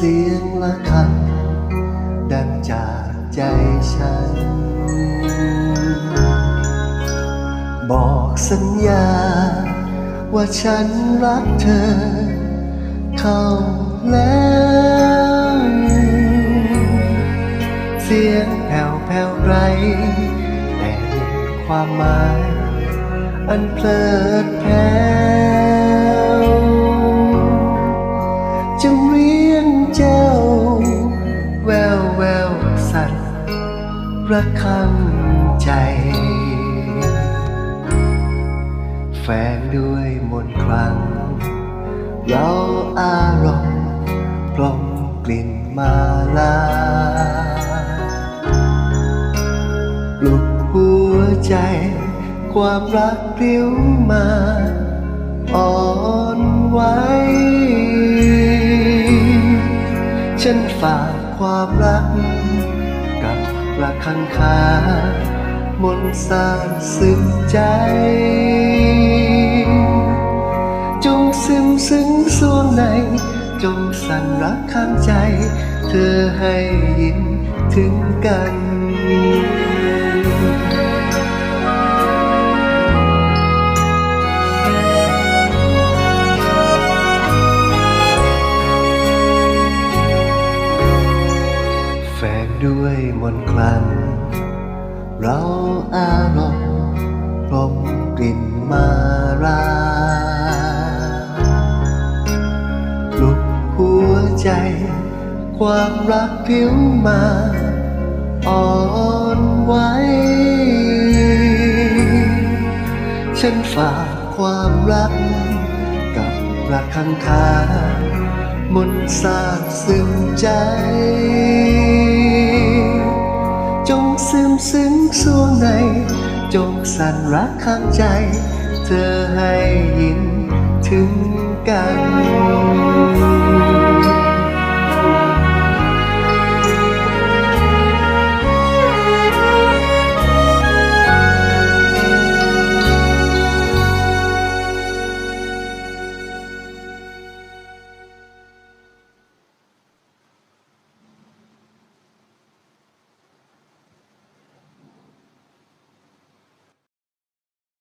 เสียงละคำดังจากใจฉัน บอกสัญญา ว่าฉันรักเธอ เข้าแล้ว เสียงแผ่วแผ่วไรแต่ความหมาย อันเพลิดเพล สั่นระคังใจ แฝงด้วยมนต์คลังเราอารมณ์พรมกลิ่นมาลาปลุกหัวใจ ความรักพริ้วมาอ่อนไหวฉันฝากความรัก กับรักคันคามนสาสึกใจ จงซึมซึ้งส่วงใน จงสั่นรักข้างใจ เธอให้ยินถึงกัน ด้วยมนคลัง เราอารมณ์พรมกลิ่นมาราปลุกหัวใจ ความรักผิวมาอ่อนไหวฉันฝากความรัก กับรักข้างคามนสางซึ้งใจ ในจงสั่นรักข้างใจ เธอให้ยินถึงกัน